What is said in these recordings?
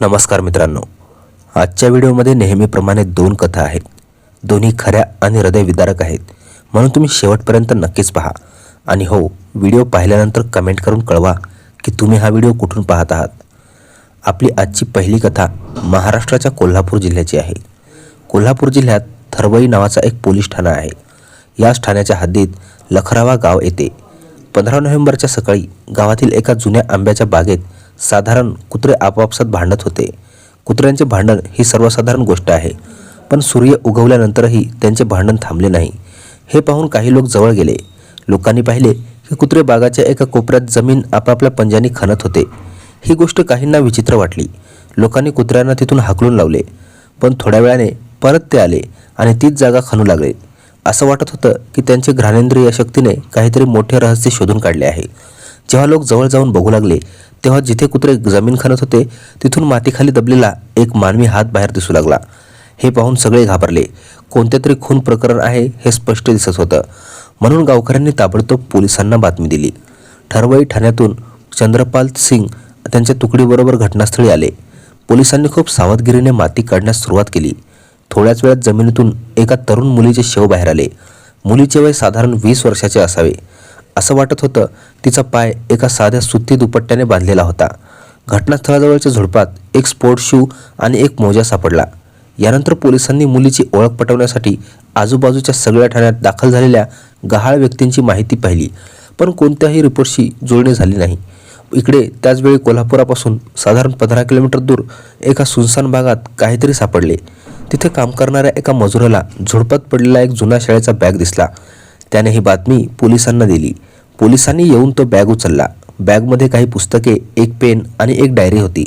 नमस्कार मित्रांनो. आजच्या व्हिडिओमध्ये नेहमीप्रमाणे दोन कथा आहेत. दोन्ही खऱ्या आणि हृदयविदारक आहेत. म्हणून तुम्ही शेवटपर्यंत नक्कीच पहा. आणि हो व्हिडिओ पाहिल्यानंतर कमेंट करून कळवा की तुम्ही हा व्हिडिओ कुठून पाहत आहात. आपली आजची पहिली कथा महाराष्ट्राच्या कोल्हापूर जिल्ह्याची आहे. कोल्हापूर जिल्ह्यात थरवई नावाचा एक पोलीस ठाणा आहे. याच ठाण्याच्या हद्दीत लखरावा गाव येते. पंधरा नोव्हेंबरच्या सकाळी गावातील एका जुन्या आंब्याच्या बागेत साधारण कुत्रे आपापसात भांडत होते. कुत्र्यांचे भांडण ही सर्वसाधारण गोष्ट आहे. पण सूर्य उगवल्यानंतरही त्यांचे भांडण थांबले नाही. हे पाहून काही लोक जवळ गेले. लोकांनी पाहिले की कुत्रे बागाच्या एका कोपऱ्यात जमीन आपापल्या पंजांनी खणत होते. ही गोष्ट काहींना विचित्र वाटली. लोकांनी कुत्र्यांना तिथून हाकलून लावले. पण थोड्या वेळाने परत ते आले आणि तीच जागा खणू लागले. असं वाटत होतं की त्यांचे घ्राणेंद्रिय शक्तीने काहीतरी मोठे रहस्य शोधून काढले आहे. जेव्हा लोक जवळ जाऊन बघू लागले तेव्हा जिथे कुत्रे जमीन खणत होते तिथून मातीखाली दबलेला एक मानवी हात बाहेर दिसू लागला. हे पाहून सगळे घाबरले. कोणते तरी खून प्रकरण आहे हे स्पष्ट दिसत होतं. म्हणून गावकऱ्यांनी ताबडतोब पोलिसांना बातमी दिली. ठरवाई ठाण्यातून चंद्रपाल सिंग त्यांच्या तुकडीबरोबर घटनास्थळी आले. पोलिसांनी खूप सावधगिरीने माती काढण्यास सुरुवात केली. थोड्याच वेळात जमिनीतून एका तरुण मुलीचे शव बाहेर आले. मुलीचे वय साधारण वीस वर्षाचे असावे. असं वाटत होतं तिचा पाय एका साध्या सुती दुपट्ट्याने बांधलेला होता. घटनास्थळाजवळच्या झुडपात एक स्पोर्ट शू आणि एक मोजा सापडला. यानंतर पोलिसांनी मुलीची ओळख पटवण्यासाठी आजूबाजूच्या सगळ्या ठाण्यात दाखल झालेल्या गहाळ व्यक्तींची माहिती पाहिली पण कोणत्याही रिपोर्टशी जुळणी झाली नाही. इकडे त्याचवेळी कोल्हापुरापासून साधारण पंधरा किलोमीटर दूर एका सुनसान भागात काहीतरी सापडले. तिथे काम करणाऱ्या एका मजुराला झुडपात पडलेला एक जुना शाळेचा बॅग दिसला. त्याने ही बातमी पोलिसांना दिली. पोलिसांनी येऊन तो बॅग उचलला. बॅगमध्ये काही पुस्तके एक पेन आणि एक डायरी होती.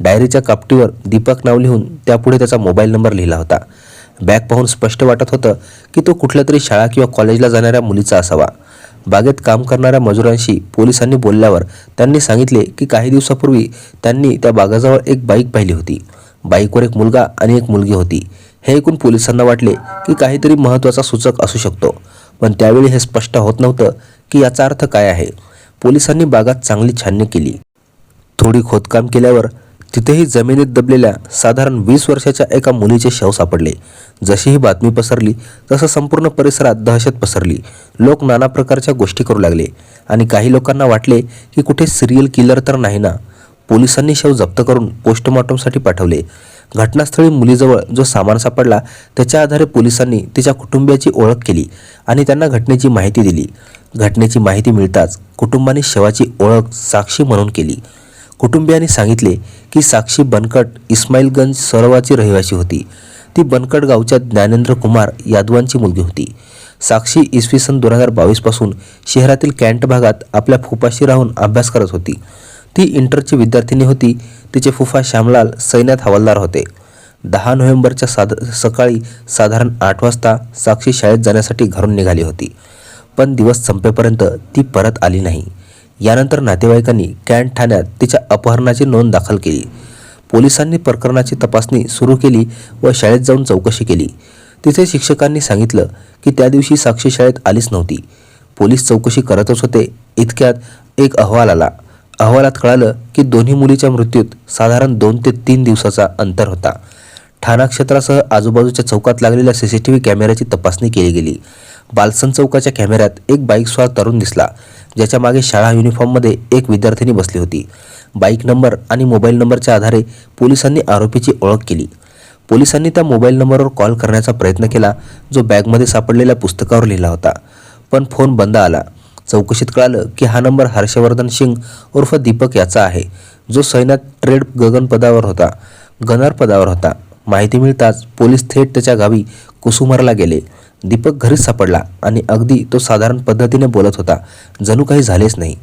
डायरीच्या कापटीवर दीपक नाव लिहून त्यापुढे त्याचा मोबाईल नंबर लिहिला होता. बॅग पाहून स्पष्ट वाटत होतं की तो कुठल्या तरी शाळा किंवा कॉलेजला जाणाऱ्या मुलीचा असावा. बागेत काम करणाऱ्या मजुरांशी पोलिसांनी बोलल्यावर त्यांनी सांगितले की काही दिवसापूर्वी त्यांनी त्या बागाजवळ एक बाईक पाहिली होती. बाईकवर एक मुलगा आणि एक मुलगी होती. हे ऐकून पोलिसांना वाटले की काहीतरी महत्त्वाचा सूचक असू शकतो. पण त्यावेळी हे स्पष्ट होत नव्हतं की याचा अर्थ काय आहे. पोलिसांनी बागात चांगली छाननी केली. थोडी खोदकाम केल्यावर तिथेही जमिनीत दबलेल्या साधारण वीस वर्षाच्या एका मुलीचे शव सापडले. जशी ही बातमी पसरली तसं संपूर्ण परिसरात दहशत पसरली. लोक नाना प्रकारच्या गोष्टी करू लागले. आणि काही लोकांना वाटले की कुठे सिरियल किलर तर नाही ना. पोलिसांनी शव जप्त करून पोस्टमॉर्टमसाठी पाठवले. घटनास्थळी मुलीजवळ जो सामान सापडला त्याच्या आधारे पोलिसांनी तिच्या कुटुंबियाची ओळख केली आणि त्यांना घटनेची माहिती दिली. घटनेची माहिती मिळताच कुटुंबाने शवाची ओळख साक्षी म्हणून केली. कुटुंबियांनी सांगितले की साक्षी बनकट इस्माईलगंज सरोवाची रहिवासी होती. ती बनकट गावच्या ज्ञानेंद्र कुमार यादवांची मुलगी होती. साक्षी इसवी सन दोन हजार बावीसपासून शहरातील कॅन्ट भागात आपल्या फुपाशी राहून अभ्यास करत होती. ती इंटरची विद्यार्थिनी होती. तिचे फुफा श्यामलाल सैन्यात हवालदार होते. दहा नोव्हेंबरच्या साध सकाळी साधारण आठ वाजता साक्षी शाळेत जाण्यासाठी घरून निघाली होती. पण दिवस संपेपर्यंत ती परत आली नाही. यानंतर नातेवाईकांनी कॅन्ट ठाण्यात तिच्या अपहरणाची नोंद दाखल केली. पोलिसांनी प्रकरणाची तपासणी सुरू केली व शाळेत जाऊन चौकशी केली. तिथे शिक्षकांनी सांगितलं की त्या दिवशी साक्षी शाळेत आलीच नव्हती. पोलीस चौकशी करतच होते. इतक्यात एक अहवाल आला. अहवालात कळालं की दोन्ही मुलीच्या मृत्यूत साधारण दोन ते तीन दिवसाचा अंतर होता. ठाणा क्षेत्रासह आजूबाजूच्या चौकात लागलेल्या सी सी टी व्ही कॅमेऱ्याची तपासणी केली गेली. बालसन चौकाच्या कॅमेऱ्यात एक बाईक स्वार तरुण दिसला ज्याच्या मागे शाळा युनिफॉर्ममध्ये एक विद्यार्थिनी बसली होती. बाईक नंबर आणि मोबाईल नंबरच्या आधारे पोलिसांनी आरोपीची ओळख केली. पोलिसांनी त्या मोबाईल नंबरवर कॉल करण्याचा प्रयत्न केला जो बॅगमध्ये सापडलेल्या पुस्तकावर लिहिला होता. पण फोन बंद आला. चौकशीत कळालं की हा नंबर हर्षवर्धन सिंग उर्फ दीपक याचा आहे. जो सैन्यात ट्रेड गगनपदावर होता गनर पदावर होता. माहिती मिळताच पोलीस थेट त्याच्या गावी कुसुमरला गेले. दीपक घरीच सापडला आणि अगदी तो साधारण पद्धतीने बोलत होता जणू काही झालेच नाही.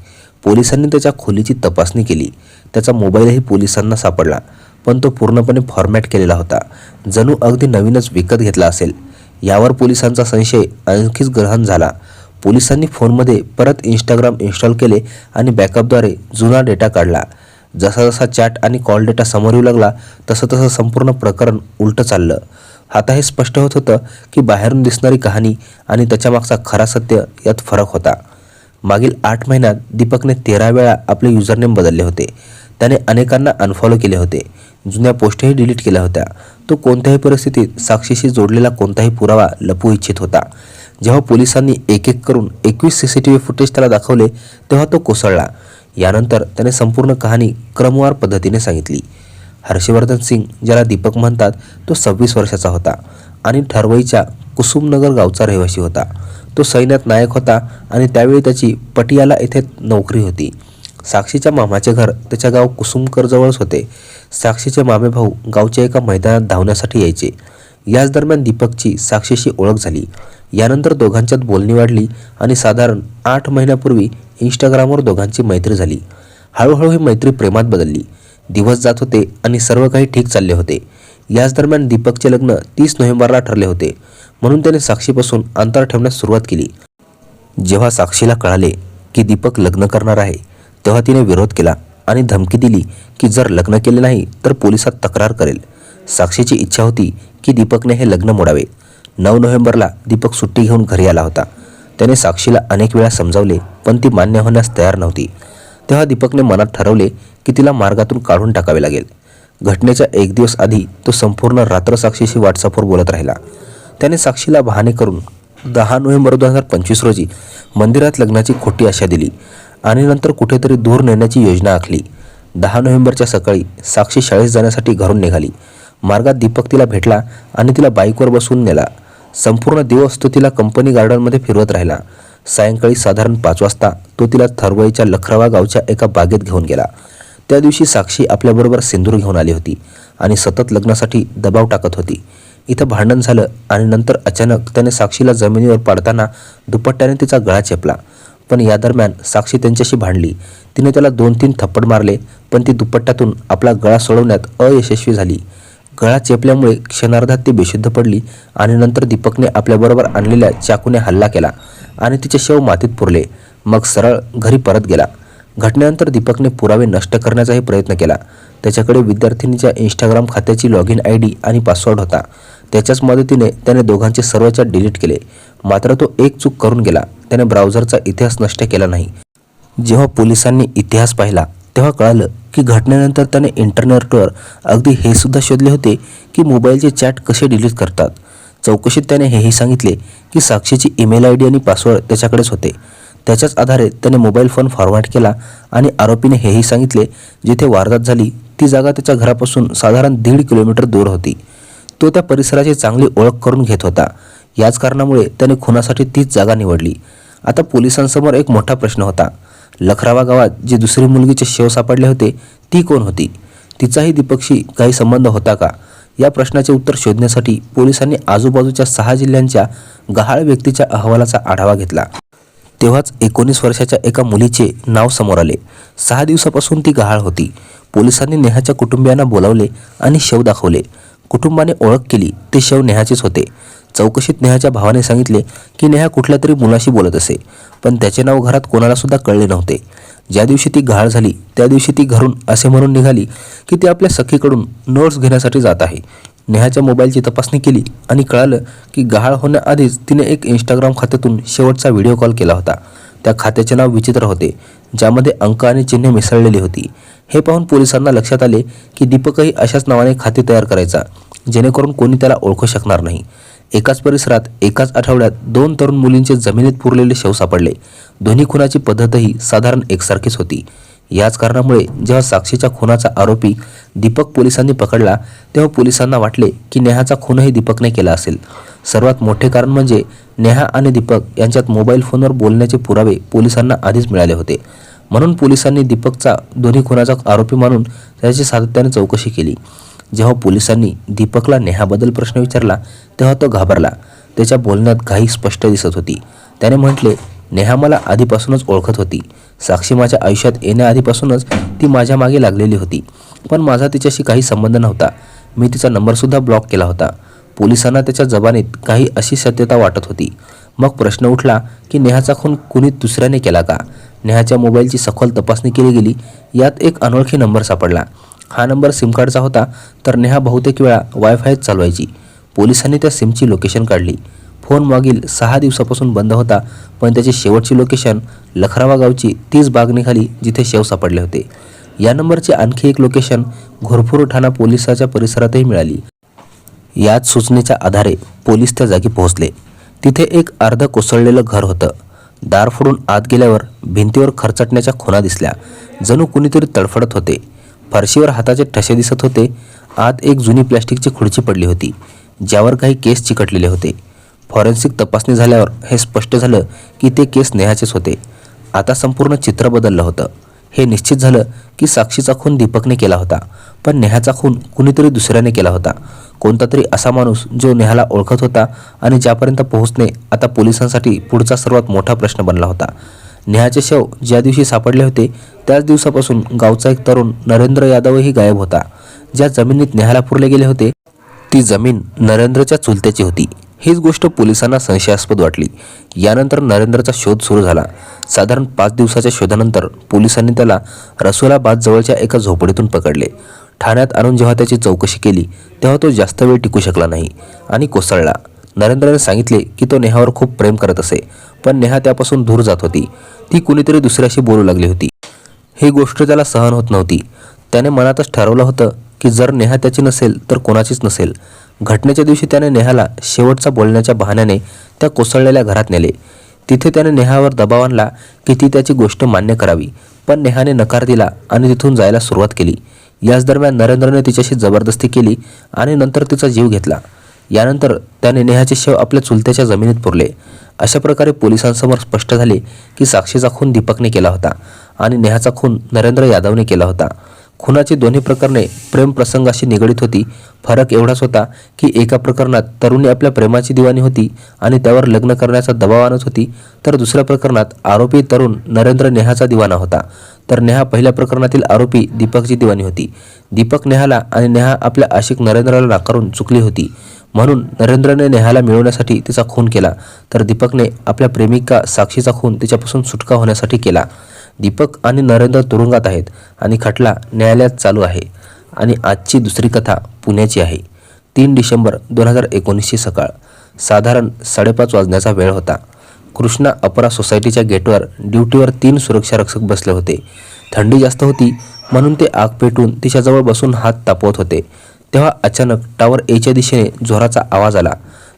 पोलिसांनी त्याच्या खोलीची तपासणी केली. त्याचा मोबाईलही पोलिसांना सापडला पण तो पूर्णपणे फॉर्मॅट केलेला होता. जणू अगदी नवीनच विकत घेतला असेल. यावर पोलिसांचा संशय आणखीच ग्रहण झाला. पोलिसांनी फोनमध्ये परत इंस्टाग्राम इन्स्टॉल केले आणि बॅकअपद्वारे जुना डेटा काढला. जसा जसा चॅट आणि कॉल डेटा समोर येऊ लागला तसं तसं संपूर्ण प्रकरण उलटं चाललं. आता हे स्पष्ट होत होतं की बाहेरून दिसणारी कहाणी आणि त्याच्यामागचा खरा सत्य यात फरक होता. मागील आठ महिन्यात दीपकने तेरा वेळा आपले युजरनेम बदलले होते. त्याने अनेकांना अनफॉलो केले होते. जुन्या पोस्टही डिलीट केल्या होत्या. तो कोणत्याही परिस्थितीत साक्षीशी जोडलेला कोणताही पुरावा लपवू इच्छित होता. जेव्हा पोलिसांनी एक एक करून एकवीस C C T V footage त्याला दाखवले तेव्हा तो कोसळला. यानंतर त्याने संपूर्ण कहाणी क्रमवार पद्धतीने सांगितली. हर्षवर्धन सिंग ज्याला दीपक म्हणतात तो सव्वीस वर्षाचा होता आणि ठरवईच्या कुसुमनगर गावचा रहिवासी होता. तो सैन्यात नायक होता आणि त्यावेळी त्याची पटियाला येथे नोकरी होती. साक्षीच्या मामाचे घर त्याच्या गाव कुसुमकरजवळच होते. साक्षीचे मामे भाऊ गावच्या एका मैदानात धावण्यासाठी यायचे. याच दरम्यान दीपकची साक्षीशी ओळख झाली. यानंतर दोघांच्यात बोलणी वाढली आणि साधारण आठ महिन्यापूर्वी इंस्टाग्रामवर दोघांची मैत्री झाली. हळूहळू ही मैत्री प्रेमात बदलली. दिवस जात होते आणि सर्व काही ठीक चालले होते. याच दरम्यान दीपकचे लग्न तीस नोव्हेंबरला ठरले होते. म्हणून त्याने साक्षीपासून अंतर ठेवण्यास सुरुवात केली. जेव्हा साक्षीला कळाले की दीपक लग्न करणार आहे तेव्हा तिने विरोध केला आणि धमकी दिली की जर लग्न केले नाही तर पोलिसात तक्रार करेल. साक्षीची इच्छा होती की दीपकने हे लग्न मोडावे. नऊ नोव्हेंबरला दीपक सुट्टी घेऊन घरी आला होता. त्याने साक्षीला अनेक वेळा समजावले पण ती मान्य होण्यास तयार नव्हती. तेव्हा दीपकने मनात ठरवले की तिला मार्गातून काढून टाकावे लागेल. घटनेच्या एक दिवस आधी तो संपूर्ण रात्र साक्षीशी व्हॉट्सअपवर बोलत राहिला. त्याने साक्षीला बहाणे करून दहा नोव्हेंबर दोन हजार पंचवीस रोजी मंदिरात लग्नाची खोटी आशा दिली आणि नंतर कुठेतरी दूर नेण्याची योजना आखली. दहा नोव्हेंबरच्या सकाळी साक्षी शाळेत जाण्यासाठी घरून निघाली. मार्गात दीपक तिला भेटला आणि तिला बाईकवर बसवून नेला. संपूर्ण दिवस तो तिला कंपनी गार्डनमध्ये फिरवत राहिला. सायंकाळी साधारण पाच वाजता तो तिला थरवईच्या लखरावा गावच्या एका बागेत घेऊन गेला. त्या दिवशी साक्षी आपल्याबरोबर सिंदूर घेऊन आली होती आणि सतत लग्नासाठी दबाव टाकत होती. इथं भांडण झालं आणि नंतर अचानक त्याने साक्षीला जमिनीवर पाडताना दुपट्ट्याने तिचा गळा चेपला. पण या दरम्यान साक्षी त्यांच्याशी भांडली. तिने त्याला दोन तीन थप्पड मारले पण ती दुपट्ट्यातून आपला गळा सोडवण्यात अयशस्वी झाली. गळा चेपल्यामुळे क्षणार्धात ती बेशुद्ध पडली आणि नंतर दीपकने आपल्याबरोबर आणलेल्या चाकूने हल्ला केला आणि तिचे शव मातीत पुरले. मग सरळ घरी परत गेला. घटनेनंतर दीपकने पुरावे नष्ट करण्याचाही प्रयत्न केला. त्याच्याकडे विद्यार्थिनीच्या इंस्टाग्राम खात्याची लॉग इन आय डी आणि पासवर्ड होता. त्याच्याच मदतीने त्याने दोघांचे सर्व चॅट डिलीट केले. मात्र तो एक चूक करून गेला. त्याने ब्राउझरचा इतिहास नष्ट केला नाही. जेव्हा पोलिसांनी इतिहास पाहिला तेव्हा कळालं की घटनेनंतर त्याने इंटरनेटवर अगदी हे सुद्धा शोधले होते की मोबाईलचे चॅट कसे डिलीट करतात. चौकशीत त्याने हेही सांगितले की साक्षीची ईमेल आय डी आणि पासवर्ड त्याच्याकडेच होते. त्याच्याच आधारे त्याने मोबाईल फोन फॉरवर्ड केला आणि आरोपीने हेही सांगितले जिथे वारदात झाली ती जागा त्याच्या घरापासून साधारण दीड किलोमीटर दूर होती. तो त्या परिसराची चांगली ओळख करून घेत होता. याच कारणामुळे त्याने खुनासाठी तीच जागा निवडली. आता पोलिसांसमोर एक मोठा प्रश्न होता. लखरावा गावात जी दुसरी मुलगीचे शेव सापडले होते ती कोण होती? तिचाही दीपकशी काही संबंध होता का? या प्रश्नाचे उत्तर शोधण्यासाठी पोलिसांनी आजूबाजूच्या सहा जिल्ह्यांच्या गहाळ व्यक्तीच्या अहवालाचा आढावा घेतला. तेव्हाच एकोणीस वर्षाच्या एका मुलीचे नाव समोर आले. सहा दिवसापासून ती गहाळ होती. पोलिसांनी नेहाच्या कुटुंबियांना बोलावले आणि शव दाखवले. कुटुंबाने ओळख केली ते शव नेहाचेच होते. चौकशीत नेहाच्या भावाने सांगितले की नेहा कुठल्या तरी मुलाशी बोलत असे. पण त्याचे नाव घरात कोणाला सुद्धा कळले नव्हते. ज्या दिवशी ती घाळ झाली त्या दिवशी ती घरून असे म्हणून निघाली की ती आपल्या सखीकडून नोट्स घेण्यासाठी जात आहे. नेहाच्या मोबाईलची तपासणी केली आणि कळालं की गहाळ होण्याआधीच तिने एक इंस्टाग्राम खात्यातून शेवटचा व्हिडिओ कॉल केला होता. त्या खात्याचे नाव विचित्र होते ज्यामध्ये अंक आणि चिन्हे मिसळलेली होती. हे पाहून पोलिसांना लक्षात आले की दीपकही अशाच नावाने खाते तयार करायचा जेणेकरून कोणी त्याला ओळखू शकणार नाही. एकाच परिसरात एकाच आठवड्यात दोन तरुण मुलींचे जमिनीत पुरलेले शव सापडले. दोन्ही खुनाची पद्धतही साधारण एकसारखीच होती. याच कारणामुळे जेव्हा साक्षीच्या खुनाचा आरोपी दीपक पोलिसांनी पकडला तेव्हा पोलिसांना वाटले की नेहाचा खूनही दीपकने केला असेल. सर्वात मोठे कारण म्हणजे नेहा आणि दीपक यांच्यात मोबाईल फोनवर बोलण्याचे पुरावे पोलिसांना आधीच मिळाले होते. म्हणून पोलिसांनी दीपकचा दोन्ही खुनाचा आरोपी मानून त्याची सातत्याने चौकशी केली. जेव्हा पोलिसांनी दीपकला नेहाबद्दल प्रश्न विचारला तेव्हा तो घाबरला. त्याच्या बोलण्यात घाई स्पष्ट दिसत होती. त्याने म्हटले नेहा मला आधीपासूनच ओळखत होती. साक्षी माझ्या आयुष्यात येण्याआधीपासूनच ती माझ्या मागे लागलेली होती. पण माझा तिच्याशी काही संबंध नव्हता. मी तिचा नंबरसुद्धा ब्लॉक केला होता. पोलिसांना त्याच्या जबानीत काही अशी सत्यता वाटत होती. मग प्रश्न उठला की नेहाचा खून कुणी दुसऱ्याने केला का? नेहाच्या मोबाईलची सखोल तपासणी केली गेली. यात एक अनोळखी नंबर सापडला. हा नंबर सिम कार्डचा होता तर नेहा बहुतेक वेळा वायफायच चालवायची. पोलिसांनी त्या सिमची लोकेशन काढली. फोन मागील सहा दिवसापासून बंद होता पण त्याची शेवटची लोकेशन लखरावा गावची तीच बाग निघाली जिथे शेव सापडले होते. या नंबरची आणखी एक लोकेशन घोरपूर ठाणा पोलिसाच्या परिसरातही मिळाली. याच सूचनेच्या आधारे पोलीस त्या जागी पोहोचले. तिथे एक अर्ध कोसळलेलं घर होतं. दार फोडून आत गेल्यावर भिंतीवर खरचटण्याच्या खुणा दिसल्या. जणू कुणीतरी तडफडत होते. फरशीवर हाताचे ठसे दिसत होते. आत एक जुनी प्लॅस्टिकची खुर्ची पडली होती ज्यावर काही केस चिकटलेले होते. फॉरेन्सिक तपासणी झाल्यावर हे स्पष्ट झालं की ते केस नेहाचेच होते. आता संपूर्ण चित्र बदललं होतं. हे निश्चित झालं की साक्षीचा खून दीपकने केला होता पण नेहाचा खून कुणीतरी दुसऱ्याने केला होता. कोणता तरी असा माणूस जो नेहाला ओळखत होता आणि ज्यापर्यंत पोहोचणे आता पोलिसांसाठी पुढचा सर्वात मोठा प्रश्न बनला होता. नेहाचे शव ज्या दिवशी सापडले होते त्याच दिवसापासून गावचा एक तरुण नरेंद्र यादवही गायब होता. ज्या जमिनीत नेहाला पुरले गेले होते ती जमीन नरेंद्रच्या चुलत्याची होती. हीच गोष्ट पोलिसांना संशयास्पद वाटली. यानंतर नरेंद्रचा शोध सुरू झाला. साधारण पाच दिवसाच्या शोधानंतर पोलिसांनी त्याला रसोलाबाद जवळच्या एका झोपडीतून पकडले. ठाण्यात आणून जेव्हा त्याची चौकशी केली तेव्हा तो जास्त वेळ टिकू शकला नाही आणि कोसळला. नरेंद्रने सांगितले की तो नेहावर खूप प्रेम करत असे पण नेहा त्यापासून दूर जात होती. ती कुणीतरी दुसऱ्याशी बोलू लागली होती. ही गोष्ट त्याला सहन होत नव्हती. त्याने मनातच ठरवलं होतं की जर नेहा त्याची नसेल तर कोणाचीच नसेल. घटनेच्या दिवशी त्याने नेहाला शेवटचा बोलण्याच्या बहाण्याने त्या कोसळलेल्या घरात नेले. तिथे त्याने नेहावर दबाव आणला की ती त्याची गोष्ट मान्य करावी पण नेहाने नकार दिला आणि तिथून जायला सुरुवात केली. याच दरम्यान नरेंद्रने तिच्याशी जबरदस्ती केली आणि नंतर तिचा जीव घेतला. यानंतर त्याने नेहाचे शव आपल्या चुलत्याच्या जमिनीत पुरले. अशा प्रकारे पोलिसांसमोर स्पष्ट झाले की साक्षीचा खून दीपकने केला होता आणि नेहाचा खून नरेंद्र यादवने केला होता. खुनाची दोन्ही प्रकरणे प्रेम प्रसंगाशी निगडीत होती. फरक एवढाच होता की एका प्रकरणात तरुणी आपल्या प्रेमाची दिवाणी होती आणि त्यावर लग्न करण्याचा दबाव आणत होती. तर दुसऱ्या प्रकरणात आरोपी तरुण नरेंद्र नेहाचा दिवाना होता. तर नेहा पहिल्या प्रकरणातील आरोपी दीपकची दिवाणी होती. दीपक नेहाला आणि नेहा आपल्या आशिक नरेंद्रला नाकारून चुकली होती. म्हणून नरेंद्रने नेहाला मिळवण्यासाठी तिचा खून केला तर दीपकने आपल्या प्रेमिका साक्षीचा खून तिच्यापासून सुटका होण्यासाठी केला. दीपक आणि नरेंद्र तुरुंगात आहेत आणि खटला न्यायालयात चालू आहे आणि आजची दुसरी कथा पुण्याची आहे. तीन डिसेंबर दोन हजार एकोणीसची सकाळ साधारण साडेपाच वाजण्याचा वेळ होता. कृष्णा अपरा सोसायटीच्या गेटवर ड्युटीवर तीन सुरक्षा रक्षक बसले होते. थंडी जास्त होती म्हणून ते आग पेटून तिच्याजवळ बसून हात तापवत होते. तेव्हा अचानक टावर एच्या दिशेने जोराचा आवाज आला.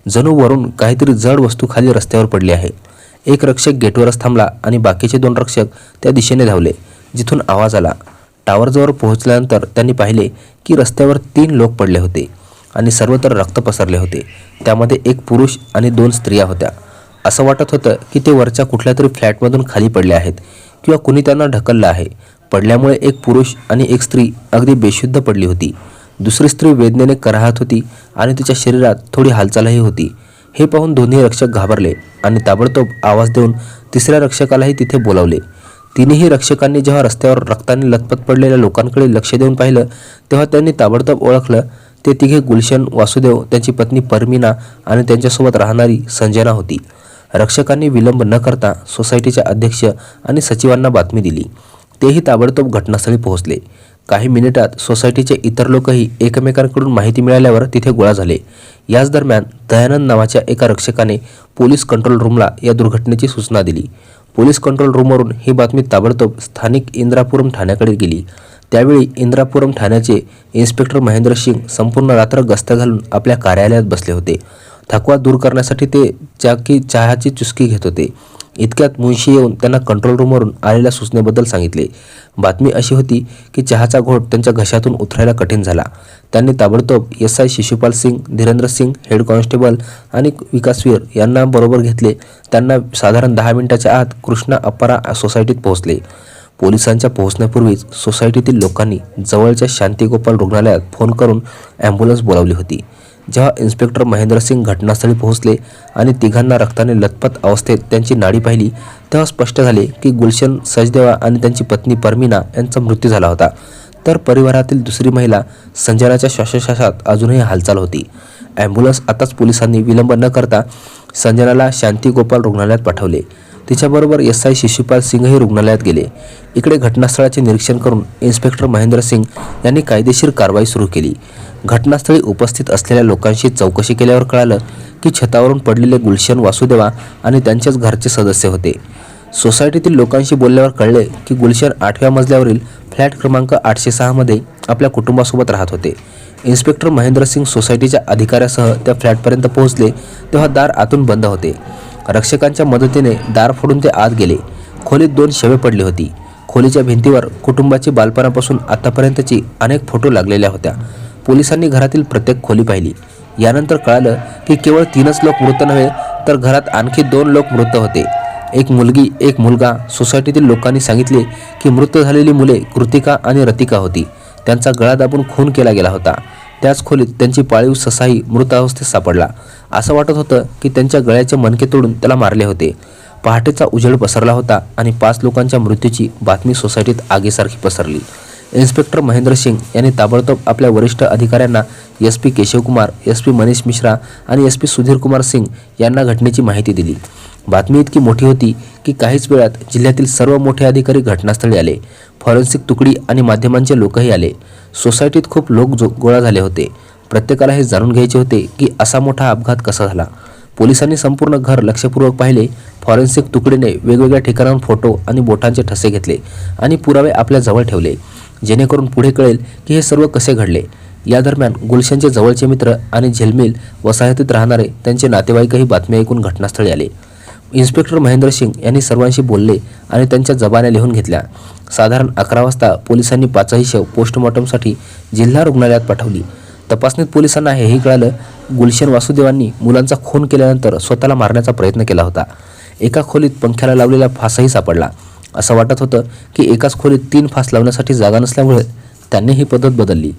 जणू वरून काहीतरी जड वस्तू खाली रस्त्यावर पडली आहे. एक रक्षक गेटवरच थांबला आणि बाकीचे दोन रक्षक त्या दिशेने धावले जिथून आवाज आला. टावरजवळ पोहोचल्यानंतर त्यांनी पाहिले की रस्त्यावर तीन लोक पडले होते आणि सर्वत्र रक्त पसरले होते. त्यामध्ये एक पुरुष आणि दोन स्त्रिया होत्या. असं वाटत होतं की ते वरच्या कुठल्या तरी फ्लॅटमधून खाली पडले आहेत किंवा कुणी त्यांना ढकललं आहे. पडल्यामुळे एक पुरुष आणि एक स्त्री अगदी बेशुद्ध पडली होती. दुसरी स्त्री वेदनेने कराहत होती आणि तिच्या शरीरात थोडी हालचालही होती. हे पाहून दोन्ही रक्षक घाबरले आणि ताबडतोब आवाज देऊन तिसऱ्या रक्षकालाही तिथे बोलावले. तिन्ही रक्षकांनी जेव्हा रस्त्यावर रक्ताने लथपथ पडलेल्या लोकांकडे लक्ष देऊन पाहिलं तेव्हा त्यांनी ताबडतोब ओळखलं ते तिघे गुलशन वासुदेव त्यांची पत्नी परमिना आणि त्यांच्यासोबत राहणारी संजना होती. रक्षकांनी विलंब न करता सोसायटीच्या अध्यक्ष आणि सचिवांना बातमी दिली. तेही ताबडतोब घटनास्थळी पोहोचले. काही मिनिटात सोसायटीचे इतर लोकही एकमेकांकडून माहिती मिळाल्यावर तिथे गोळा झाले. याच दरम्यान दयानंद नावाच्या एका रक्षकाने पोलीस कंट्रोल रूमला या दुर्घटनेची सूचना दिली. पोलीस कंट्रोल रूमवरून ही बातमी ताबडतोब स्थानिक इंद्रापुरम ठाण्याकडे गेली. त्यावेळी इंद्रापुरम ठाण्याचे इन्स्पेक्टर महेंद्र सिंग संपूर्ण रात्र गस्त घालून आपल्या कार्यालयात बसले होते. थकवा दूर करण्यासाठी ते चाकी चहाची चुस्की घेत होते. इतक्यात मुंशी येऊन त्यांना कंट्रोल रूमवरून आलेल्या सूचनेबद्दल सांगितले. बातमी अशी होती की चहाचा घोट त्यांच्या घशातून उतरायला कठीण झाला. त्यांनी ताबडतोब S I Shishupal Singh Dhirendra Singh head constable आणि विकासवीर यांना बरोबर घेतले. त्यांना साधारण दहा मिनिटाच्या आत कृष्णा अपारा सोसायटीत पोहोचले. पोलिसांच्या पोहोचण्यापूर्वीच सोसायटीतील लोकांनी जवळच्या शांतीगोपाल रुग्णालयात फोन करून ॲम्ब्युलन्स बोलावली होती. जेव्हा इन्स्पेक्टर महेंद्र सिंग घटनास्थळी पोहोचले आणि तिघांना रक्ताने लथपथ अवस्थेत त्यांची नाडी पाहिली तेव्हा स्पष्ट झाले की गुलशन सचदेवा आणि त्यांची पत्नी परमिना यांचा मृत्यू झाला होता. तर परिवारातील दुसरी महिला संजनाच्या श्वासोश्वासात अजूनही हालचाल होती. ॲम्ब्युलन्स आताच पोलिसांनी विलंब न करता संजनाला शांती गोपाल रुग्णालयात पाठवले. तिच्याबरोबर एस आय शिशुपाल सिंगही रुग्णालयात गेले. इकडे घटनास्थळाचे निरीक्षण करून इन्स्पेक्टर महेंद्र सिंग यांनी कायदेशीर कारवाई सुरू केली. घटनास्थळी उपस्थित असलेल्या लोकांशी चौकशी केल्यावर कळालं की छतावरून पडलेले गुलशन वासुदेवा आणि त्यांच्याच घरचे सदस्य होते. सोसायटीतील लोकांशी बोलल्यावर कळले की गुलशन आठव्या मजल्यावरील फ्लॅट क्रमांक आठशे सहामध्ये आपल्या कुटुंबासोबत राहत होते. इन्स्पेक्टर महेंद्रसिंग सोसायटीच्या अधिकाऱ्यासह त्या फ्लॅटपर्यंत पोहोचले तेव्हा दार आतून बंद होते. रक्षकांच्या मदतीने दार फोडून ते आत गेले. खोलीत दोन शवे पडली होती. खोलीच्या भिंतीवर कुटुंबाची बालपणापासून आतापर्यंतची अनेक फोटो लागलेल्या होत्या. पोलिसांनी घरातील प्रत्येक खोली पाहिली. यानंतर कळालं की केवळ तीनच लोक मृत नव्हे तर घरात आणखी दोन लोक मृत होते. एक मुलगी एक मुलगा सोसायटीतील लोकांनी सांगितले की मृत झालेली मुले कृतिका आणि रतिका होती. त्यांचा गळा दाबून खून केला गेला होता. त्याच खोलीत त्यांची पाळीव ससाही मृतावस्थेत सापडला. असं वाटत होतं की त्यांच्या गळ्याचे मणके तोडून त्याला मारले होते. पहाटेचा उजेड पसरला होता आणि पाच लोकांच्या मृत्यूची बातमी सोसायटीत आगीसारखी पसरली. इन्स्पेक्टर महेंद्र सिंग यांनी ताबडतोब आपल्या वरिष्ठ अधिकाऱ्यांना S P Keshavkumar S P Manish Mishra आणि एस पी सुधीरकुमार सिंग यांना घटनेची माहिती दिली. बातमी इतकी मोठी होती की काहीच वेळात जिल्ह्यातील सर्व मोठे अधिकारी घटनास्थळी आले. फॉरेन्सिक तुकडी आणि माध्यमांचे लोकही आले. सोसायटीत खूप लोक जो गोळा झाले होते. प्रत्येकाला हे जाणून घ्यायचे होते की असा मोठा अपघात कसा झाला. पोलिसांनी संपूर्ण घर लक्षपूर्वक पाहिले. फॉरेन्सिक तुकडीने वेगवेगळ्या ठिकाणाहून फोटो आणि बोटांचे ठसे घेतले आणि पुरावे आपल्या जवळ ठेवले. जेणेकरून पुढे कळेल की हे सर्व कसे घडले. या दरम्यान गुलशनचे जवळचे मित्र आणि झेलमिल वसाहतीत राहणारे त्यांचे नातेवाईकही बातमी ऐकून घटनास्थळी आले. इन्स्पेक्टर महेंद्र सिंग यांनी सर्वांशी बोलले आणि त्यांच्या जबान्या लिहून घेतल्या. साधारण अकरा वाजता पोलिसांनी पाचही शव पोस्टमॉर्टमसाठी जिल्हा रुग्णालयात पाठवली. तपासणीत पोलिसांना हेही कळालं गुलशन वासुदेवांनी मुलांचा खून केल्यानंतर स्वतःला मारण्याचा प्रयत्न केला होता. एका खोलीत पंख्याला लावलेला फासाही सापडला. असं वाटत होतं की एकाच खोलीत तीन फास लावण्यासाठी जागा नसल्यामुळे त्यांनी ही पद्धत बदलली.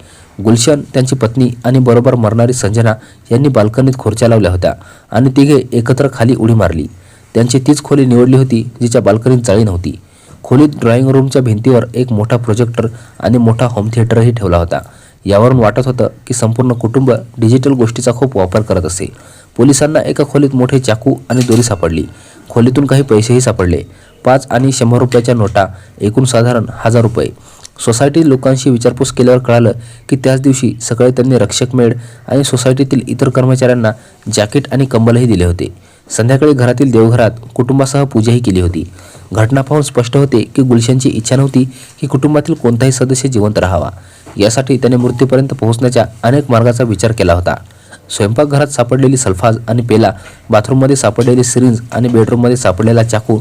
गुलशन त्यांची पत्नी आणि बरोबर मरणारी संजना यांनी बाल्कनीत खुर्च्या लावल्या होत्या आणि तिघे एकत्र खाली उडी मारली. त्यांची तीच खोली निवडली होती जिच्या बाल्कनीत जाळी नव्हती. खोलीत ड्रॉइंग रूमच्या भिंतीवर एक मोठा प्रोजेक्टर आणि मोठा होम थिएटरही ठेवला होता. यावरून वाटत होतं की संपूर्ण कुटुंब डिजिटल गोष्टीचा खूप वापर करत असे. पोलिसांना एका खोलीत मोठे चाकू आणि दोरी सापडली. खोलीतून काही पैसेही सापडले. पाच आणि शंभर रुपयाच्या नोटा एकूण साधारण हजार रुपये. सोसायटी लोकांशी विचारपूस केल्यावर कळालं की त्याच दिवशी सकाळी त्यांनी रक्षक मेड आणि सोसायटीतील इतर कर्मचाऱ्यांना जॅकेट आणि कंबलही दिले होते. संध्याकाळी घरातील देवघरात कुटुंबासह पूजाही केली होती. घटना पाहून स्पष्ट होते की गुलशनची इच्छा नव्हती की कुटुंबातील कोणताही सदस्य जिवंत राहावा. यासाठी त्याने मृत्यूपर्यंत पोहोचण्याच्या अनेक मार्गाचा विचार केला होता. स्वयंपाकघरात सापडलेली सल्फाज आणि पेला बाथरूममध्ये सापडलेली सिरिंज आणि बेडरूममध्ये सापडलेला चाकू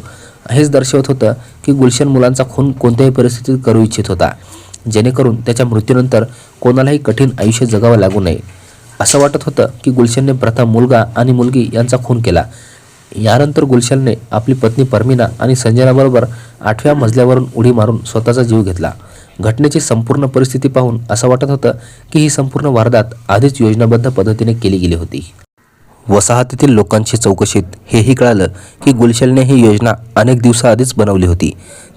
हेच दर्शवत होतं की गुलशन मुलांचा खून कोणत्याही परिस्थितीत करू इच्छित होता. जेणेकरून त्याच्या मृत्यूनंतर कोणालाही कठीण आयुष्य जगावं लागू नये. असं वाटत होतं की गुलशनने प्रथम मुलगा आणि मुलगी यांचा खून केला. यानंतर गुलशनने आपली पत्नी परमिना आणि संजनाबरोबर आठव्या मजल्यावरून उडी मारून स्वतःचा जीव घेतला. घटनेची संपूर्ण परिस्थिती पाहून असं वाटत होतं की ही संपूर्ण वारदात आधीच योजनाबद्ध पद्धतीने केली गेली होती. वसाहतीतील लोकांची चौकशीत हेही कळालं की गुलशनने ही योजना अनेक दिवसाआधीच बनवली होती.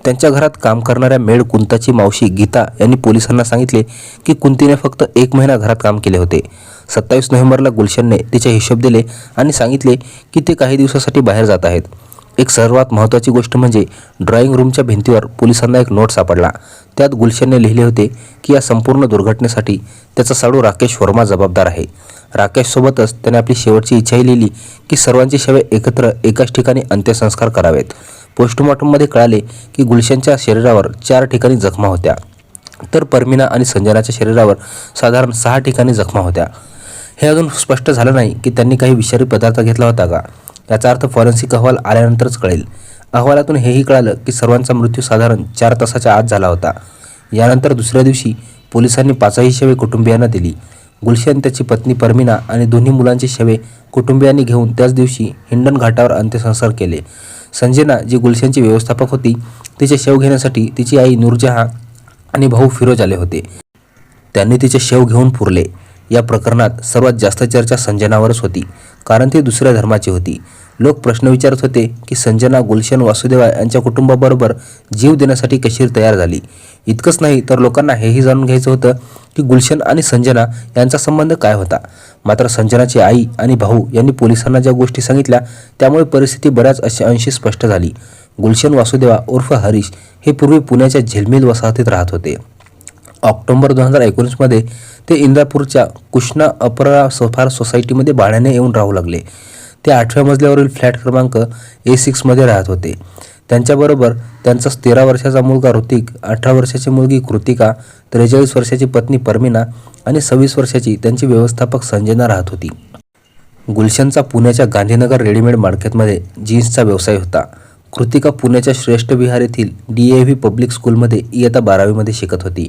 त्यांच्या घरात काम करणाऱ्या मेड कुंताची मावशी गीता यांनी पोलिसांना सांगितले की कुंतीने फक्त एक महिना घरात काम केले होते. सत्तावीस नोव्हेंबरला गुलशनने तिचे हिशोब दिले आणि सांगितले की ते काही दिवसासाठी बाहेर जात आहेत. एक सर्वात महत्त्वाची गोष्ट म्हणजे ड्रॉइंग रूमच्या भिंतीवर पोलिसांना एक नोट सापडला. त्यात गुलशनने लिहिले होते की या संपूर्ण दुर्घटनेसाठी त्याचा साडू राकेश वर्मा जबाबदार आहे. राकेशसोबतच त्याने आपली शेवटची इच्छाही लिहिली की सर्वांची शवे एकत्र एकाच ठिकाणी अंत्यसंस्कार करावेत. पोस्टमॉर्टममध्ये कळाले की गुलशनच्या शरीरावर चार ठिकाणी जखमा होत्या. तर परमिना आणि संजनाच्या शरीरावर साधारण सहा ठिकाणी जखमा होत्या. हे अजून स्पष्ट झालं नाही की त्यांनी काही विषारी पदार्थ घेतला होता का? याचा अर्थ फॉरेन्सिक अहवाल आल्यानंतरच कळेल. अहवालातून हेही कळालं की सर्वांचा मृत्यू साधारण चार तासाच्या आत झाला होता. यानंतर दुसऱ्या दिवशी पोलिसांनी पाचही शवे कुटुंबियांना दिली. गुलशन त्याची पत्नी परमिना आणि दोन्ही मुलांची शवे कुटुंबियांनी घेऊन त्याच दिवशी हिंडन घाटावर अंत्यसंस्कार केले. संजना जी गुलशनची व्यवस्थापक होती तिचे शव घेण्यासाठी तिची आई नूरजहा आणि भाऊ फिरोज आले होते. त्यांनी तिचे शेव घेऊन पुरले. या प्रकरणात सर्वात जास्त चर्चा संजनावरच होती कारण ती दुसऱ्या धर्माची होती. लोक प्रश्न विचारत होते की संजना गुलशन वासुदेवा यांच्या कुटुंबाबरोबर जीव देण्यासाठी कशी तयार झाली? इतकंच नाही तर लोकांना हेही जाणून घ्यायचं होतं की गुलशन आणि संजना यांचा संबंध काय होता? मात्र संजनाची आई आणि भाऊ यांनी पोलिसांना ज्या गोष्टी सांगितल्या त्यामुळे परिस्थिती बऱ्याच अशा अंशी स्पष्ट झाली. गुलशन वासुदेवा उर्फ हरीश हे पूर्वी पुण्याच्या झेलमिल वसाहतीत राहत होते. ऑक्टोबर दोन हजार एकोणीसमध्ये ते इंदापूरच्या कृष्णा अपरा सफार सोसायटीमध्ये भाड्याने येऊन राहू लागले. ते आठव्या मजल्यावरील फ्लॅट क्रमांक ए सिक्समध्ये राहत होते. त्यांच्याबरोबर त्यांचा तेरा वर्षाचा मुलगा ऋतिक अठरा वर्षाची मुलगी कृतिका त्रेचाळीस वर्षाची पत्नी परमिना आणि सव्वीस वर्षाची त्यांची व्यवस्थापक संजना राहत होती. गुलशनचा पुण्याच्या गांधीनगर रेडीमेड मार्केटमध्ये जीन्सचा व्यवसाय होता. कृतिका पुण्याच्या श्रेष्ठ विहार येथील डी ए व्ही पब्लिक स्कूलमध्ये इयत्ता बारावीमध्ये शिकत होती.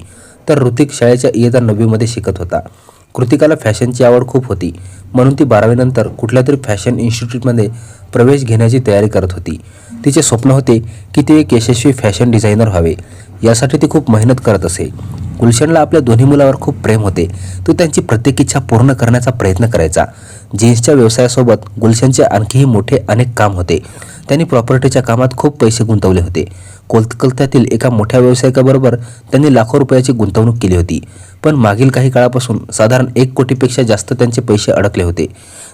तर ऋतिक शाळेच्या इयत्ता नववीमध्ये शिकत होता. कृतिकाला फॅशनची आवड खूप होती. म्हणून ती बारावीनंतर कुठल्या तरी फॅशन इन्स्टिट्यूटमध्ये प्रवेश घेण्याची तयारी करत होती. तिचे स्वप्न होते की ती एक यशस्वी फॅशन डिझायनर व्हावे. यासाठी ती खूप मेहनत करत असे. गुलशनला आपल्या दोन्ही मुलावर खूप प्रेम होते. तो त्यांची प्रत्येक इच्छा पूर्ण करण्याचा प्रयत्न करायचा. जीन्सच्या व्यवसायासोबत गुलशनचे आणखीही मोठे अनेक काम होते. त्यांनी प्रॉपर्टीच्या कामात खूप पैसे गुंतवले होते. कोलकात्यातील एका मोठ्या व्यावसायिकाबरोबर त्यांनी लाखो रुपयाची गुंतवणूक केली होती. पण मागील काही काळापासून साधारण एक कोटीपेक्षा जास्त त्यांचे पैसे अडकले होते.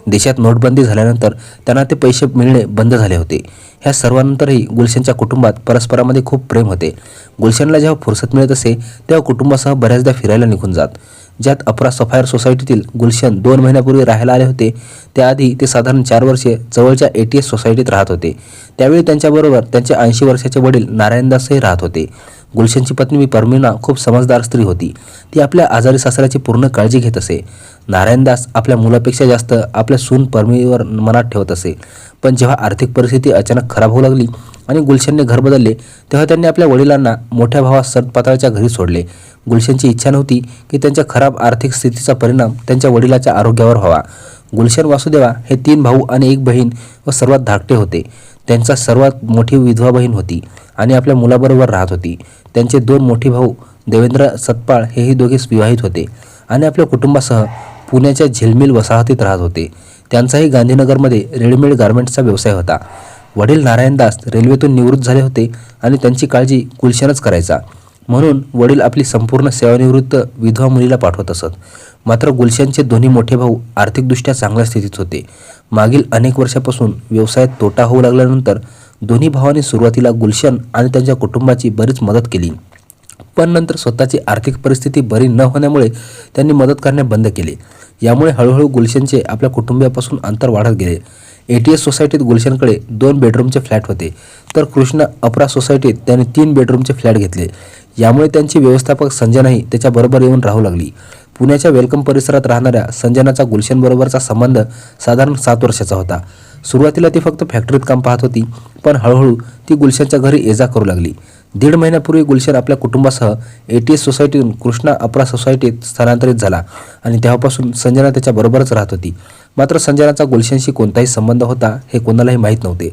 देशात नोटबंदी झाल्यानंतर त्यांना ते पैसे मिळणे बंद झाले होते. ह्या सर्वांनंतरही गुलशनच्या कुटुंबात परस्परामध्ये खूप प्रेम होते. गुलशनला जेव्हा फुरसत मिळत असे तेव्हा कुटुंबासह बऱ्याचदा फिरायला निघून जात. ज्यात अपरा सफायर सोसायटीतील गुलशन दोन महिन्यापूर्वी राहायला आले होते. त्याआधी ते साधारण चार वर्षे जवळच्या ए टी एस सोसायटीत राहत होते. त्यावेळी त्यांच्याबरोबर त्यांचे ऐंशी वर्षाचे वडील नारायणदासही राहत होते. गुलशनची पत्नी परमिना खूप समजदार स्त्री होती. ती आपल्या आजारी सासऱ्याची पूर्ण काळजी घेत असे. नारायणदास आपल्या मुलापेक्षा जास्त आपल्या सून परमीवर मनात ठेवत असे. पण जेव्हा आर्थिक परिस्थिती अचानक खराब होऊ लागली आणि गुलशनने घर बदलले तेव्हा त्यांनी आपल्या वडिलांना मोठ्या भावास सटपातळाच्या घरी सोडले. गुलशनची इच्छा नव्हती की त्यांच्या खराब आर्थिक स्थितीचा परिणाम त्यांच्या वडिलाच्या आरोग्यावर व्हावा. गुलशन वासुदेवा हे तीन भाऊ आणि एक बहीण व सर्वात धाकटे होते. त्यांचा सर्वात मोठी विधवा बहीण होती आणि आपल्या मुलाबरोबर राहत होती. त्यांचे दोन मोठे भाऊ देवेंद्र सतपाळ हेही दोघे विवाहित होते आणि आपल्या कुटुंबासह पुण्याच्या झिलमिल वसाहतीत राहत होते. त्यांचाही गांधीनगरमध्ये रेडीमेड गार्मेंट्सचा व्यवसाय होता. वडील नारायणदास रेल्वेतून निवृत्त झाले होते आणि त्यांची काळजी गुलशनच करायचा. म्हणून वडील आपली संपूर्ण सेवानिवृत्त विधवा मुलीला पाठवत असत. मात्र गुलशनचे दोन्ही मोठे भाऊ आर्थिकदृष्ट्या चांगल्या स्थितीत होते. मागील अनेक वर्षापासून व्यवसायात तोटा होऊ लागल्यानंतर दोन्ही भावांनी सुरुवातीला गुलशन आणि त्यांच्या कुटुंबाची बरीच मदत केली. पण नंतर स्वतःची आर्थिक परिस्थिती बरी न होण्यामुळे त्यांनी मदत करणे बंद केले. यामुळे हळूहळू गुलशनचे आपल्या कुटुंबियापासून अंतर वाढत गेले. ए टी एस सोसायटीत गुलशनकडे दोन बेडरूमचे फ्लॅट होते. तर कृष्ण अपरा सोसायटीत त्याने तीन बेडरूमचे फ्लॅट घेतले. यामुळे त्यांची व्यवस्थापक संजनाही त्याच्याबरोबर येऊन राहू लागली. पुण्याच्या वेलकम परिसरात राहणाऱ्या संजनाचा गुलशनबरोबरचा संबंध साधारण सात वर्षाचा होता. सुरुवातीला ती फक्त फॅक्टरीत काम पाहत होती पण हळूहळू ती गुलशनच्या घरी ये जा करू लागली. दीड महिन्यापूर्वी गुलशन आपल्या कुटुंबासह ए टी एस सोसायटीतून कृष्णा अपरा सोसायटीत स्थलांतरित झाला आणि तेव्हापासून संजना त्याच्या बरोबरच राहत होती. मात्र संजनाचा गुलशनशी कोणताही संबंध होता हे कोणालाही माहीत नव्हते.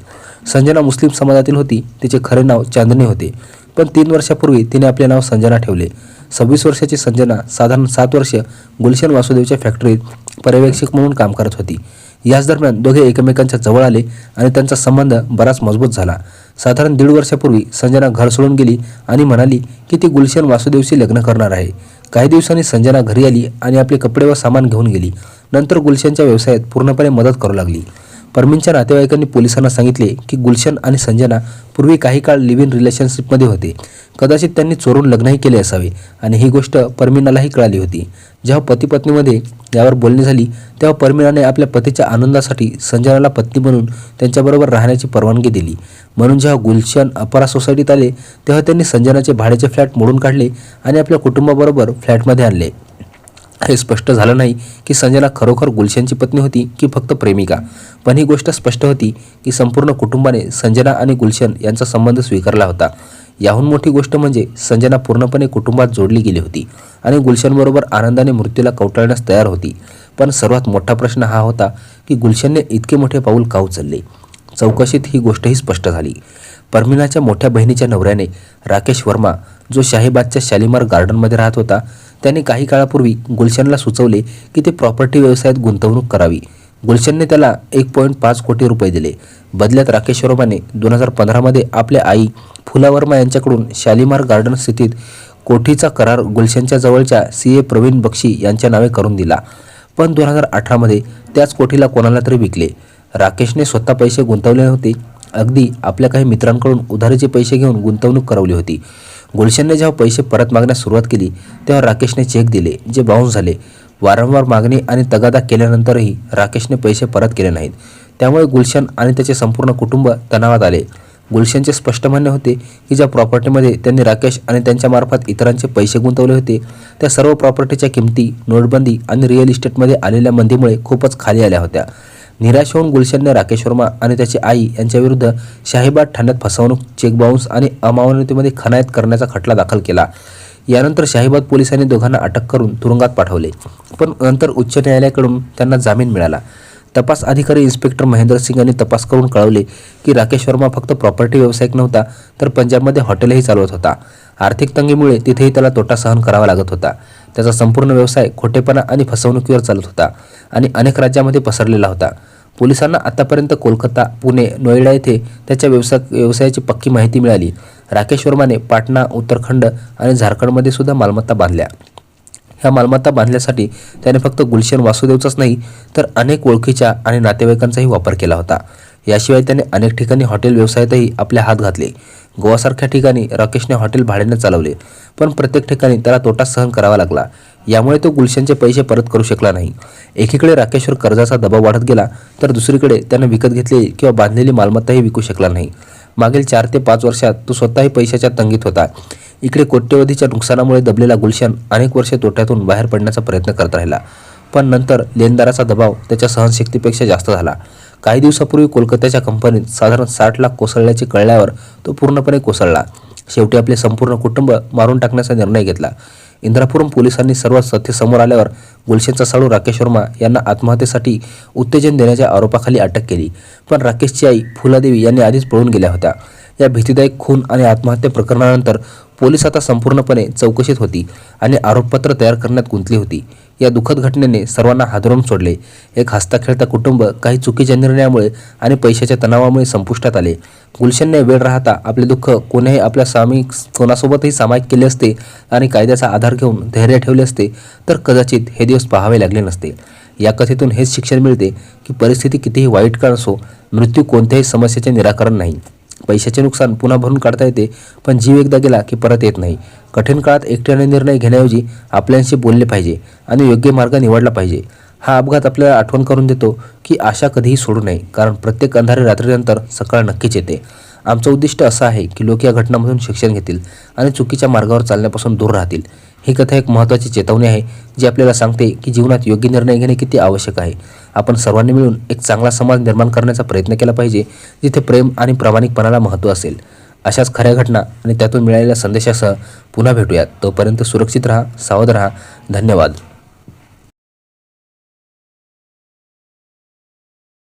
संजना मुस्लिम समाजातील होती तिचे खरे नाव चांदनी होते. पण तीन वर्षापूर्वी तिने आपले नाव संजना ठेवले. सव्वीस वर्षाची संजना साधारण सात वर्ष गुलशन वासुदेवच्या फॅक्टरीत पर्यवेक्षक म्हणून काम करत होती. याच दरम्यान दोघे एकमेकांच्या जवळ आले आणि त्यांचा संबंध बराच मजबूत झाला. साधारण दीड वर्षापूर्वी संजना घर सोडून गेली आणि म्हणाली की ती गुलशन वासुदेवशी लग्न करणार आहे. काही दिवसांनी संजना घरी आली आणि आपले कपडे व सामान घेऊन गेली. नंतर गुलशनच्या व्यवसायात पूर्णपणे मदत करू लागली. परमीनच्या नातेवाईकांनी पोलिसांना सांगितले की गुलशन आणि संजना पूर्वी काही काळ लिव्ह इन रिलेशनशिपमध्ये होते. कदाचित त्यांनी चोरून लग्नही केले असावे. आणि ही गोष्ट परमिनालाही कळाली होती. जेव्हा पती पत्नीमध्ये यावर बोलणी झाली तेव्हा परमिनाने आपल्या पतीच्या आनंदासाठी संजनाला पत्नी म्हणून त्यांच्याबरोबर राहण्याची परवानगी दिली. म्हणून जेव्हा गुलशन अपरा सोसायटीत आले तेव्हा त्यांनी संजनाचे भाड्याचे फ्लॅट मोडून काढले आणि आपल्या कुटुंबाबरोबर फ्लॅटमध्ये आणले. हे स्पष्ट झालं नाही की संजना खरोखर गुलशनची पत्नी होती की फक्त प्रेमिका. पण ही गोष्ट स्पष्ट होती की संपूर्ण कुटुंबाने संजना आणि गुलशन यांचा संबंध स्वीकारला होता. याहून मोठी गोष्ट म्हणजे संजना पूर्णपणे कुटुंबात जोडली गेली होती आणि गुलशनबरोबर आनंदाने मृत्यूला कवटाळण्यास तयार होती. पण सर्वात मोठा प्रश्न हा होता की गुलशनने इतके मोठे पाऊल का उचलले? चौकशीत ही गोष्टही स्पष्ट झाली. परमिनाच्या मोठ्या बहिणीच्या नवऱ्याने राकेश वर्मा जो शाहीबादच्या शालिमार गार्डनमध्ये राहत होता त्याने काही काळापूर्वी गुलशनला सुचवले की ते प्रॉपर्टी व्यवसायात गुंतवणूक करावी. गुलशनने त्याला एक पॉईंट पाच कोटी रुपये दिले. बदल्यात राकेश वर्माने दोन हजार पंधरामध्ये आपल्या आई फुला वर्मा यांच्याकडून शालिमार गार्डन स्थितीत कोठीचा करार गुलशनच्या जवळच्या सी ए प्रवीण बक्षी यांच्या नावे करून दिला. पण दोन हजार अठरामध्ये त्याच कोठीला कोणाला तरी विकले. राकेशने स्वतः पैसे गुंतवले नव्हते. अगदी आपल्या काही मित्रांकडून उधारीचे पैसे घेऊन गुंतवणूक करवली होती. गुलशनने जेव्हा पैसे परत मागण्यास सुरुवात केली तेव्हा राकेशने चेक दिले जे बाउन्स झाले. वारंवार मागणी आणि तगादा केल्यानंतरही राकेशने पैसे परत केले नाहीत. त्यामुळे गुलशन आणि त्याचे संपूर्ण कुटुंब तणावात आले. गुलशनचे स्पष्ट म्हणणे होते की ज्या प्रॉपर्टीमध्ये त्यांनी राकेश आणि त्यांच्यामार्फत इतरांचे पैसे गुंतवले होते त्या सर्व प्रॉपर्टीच्या किमती नोटबंदी आणि रिअल इस्टेटमध्ये आलेल्या मंदीमुळे खूपच खाली आल्या होत्या. निराश होऊन गुलशनने राकेश वर्मा आणि त्याची आई यांच्याविरुद्ध शाहीबाद ठाण्यात फसवणूक चेक बाउन्स आणि अमानतीमध्ये खनायत करण्याचा खटला दाखल केला. यानंतर शाहीबाद पोलिसांनी दोघांना अटक करून तुरुंगात पाठवले. पण नंतर उच्च न्यायालयाकडून त्यांना जामीन मिळाला. तपास अधिकारी इन्स्पेक्टर महेंद्र सिंग यांनी तपास करून कळवले की राकेश वर्मा फक्त प्रॉपर्टी व्यावसायिक नव्हता तर पंजाबमध्ये हॉटेलही चालवत होता. आर्थिक तंगीमुळे तिथेही त्याला तोटा सहन करावा लागत होता. त्याचा संपूर्ण व्यवसाय खोटेपणा आणि फसवणुकीवर चालत होता आणि अनेक राज्यामध्ये पसरलेला होता. पोलिसांना आतापर्यंत कोलकाता पुणे नोएडा येथे त्याच्या व्यवसाय व्यवसायाची पक्की माहिती मिळाली. राकेश वर्माने पाटणा उत्तराखंड आणि झारखंडमध्ये सुद्धा मालमत्ता बांधल्या. ह्या मालमत्ता बांधण्यासाठी त्याने फक्त गुलशन वासुदेवचाच नाही तर अनेक ओळखीच्या आणि नातेवाईकांचाही वापर केला होता. याशिवाय त्याने अनेक ठिकाणी हॉटेल व्यवसायातही आपले हात घातले. गोवासारख्या ठिकाणी राकेशने हॉटेल भाड्याने चालवले पण प्रत्येक ठिकाणी त्याला तोटा सहन करावा लागला. यामुळे तो गुलशनचे पैसे परत करू शकला नाही. एकीकडे राकेशवर कर्जाचा दबाव वाढत गेला तर दुसरीकडे त्यानं विकत घेतलेली किंवा बांधलेली मालमत्ताही विकू शकला नाही. मागील चार ते पाच वर्षात तो स्वतःही पैशाच्या तंगीत होता. इकडे कोट्यवधीच्या नुकसानामुळे दबलेला गुलशन अनेक वर्षे तोट्यातून बाहेर पडण्याचा प्रयत्न करत राहिला पण नंतर लेनदाराचा दबाव त्याच्या सहनशक्तीपेक्षा जास्त झाला. काही दिवसापूर्वी कोलकात्याच्या कंपनीत साधारण साठ लाख कोसळल्याचे कळल्यावर तो पूर्णपणे कोसळला. शेवटी आपले संपूर्ण कुटुंब मारून टाकण्याचा निर्णय घेतला. इंद्रापुरम पोलिसांनी सर्व सत्य समोर आल्यावर गुलशनचा साळू राकेश वर्मा यांना आत्महत्येसाठी उत्तेजन देण्याच्या आरोपाखाली अटक केली. पण राकेशची आई फुलादेवी यांनी आधीच पळून गेल्या होत्या. या भीतीदायक खून आणि आत्महत्या प्रकरणानंतर पोलीस आता संपूर्णपणे चौकशीत होती आणि आरोपपत्र तयार करण्यात गुंतली होती. या दुःखद घटनेने सर्वांना हादरवून सोडले. एक हसता खेळता कुटुंब काही चुकीच्या निर्णयामुळे आणि पैशाच्या तणावामुळे संपुष्टात आले. गुलशनने वेळ राहता आपले दुःख कोणीही आपल्या सामी कोणासोबतही सामायिक केले असते आणि कायद्याचा आधार घेऊन धैर्य ठेवले असते तर कदाचित हे दिवस पाहावे लागले नसते. या कथेतून हेच शिक्षण मिळते की परिस्थिती कितीही वाईट का असो मृत्यू कोणत्याही समस्येचे निराकरण नाही. पैशाचे नुकसान पुन्हा भरून काढता येते पण जीव एकदा गेला की परत येत नाही. कठीण काळात एकट्याने निर्णय घेण्याऐवजी आपल्याशी बोलले पाहिजे आणि योग्य मार्ग निवडला पाहिजे. हा अपघात आपल्याला आठवण करून देतो की आशा कधीही सोडू नये कारण प्रत्येक अंधारी रात्रीनंतर सकाळ नक्कीच येते. आमचं उद्दिष्ट असं आहे की लोक या घटनांमधून शिक्षण घेतील आणि चुकीच्या मार्गावर चालण्यापासून दूर राहतील. ही कथा एक महत्त्वाची चेतावणी आहे जी आपल्याला सांगते की जीवनात योग्य निर्णय घेणे किती आवश्यक आहे. आपण सर्वांनी मिळून एक चांगला समाज निर्माण करण्याचा प्रयत्न केला पाहिजे जिथे प्रेम आणि प्रामाणिकपणाला महत्त्व असेल. अशाच खऱ्या घटना आणि त्यातून मिळालेल्या संदेशासह पुन्हा भेटूयात. तोपर्यंत सुरक्षित राहा सावध राहा. धन्यवाद.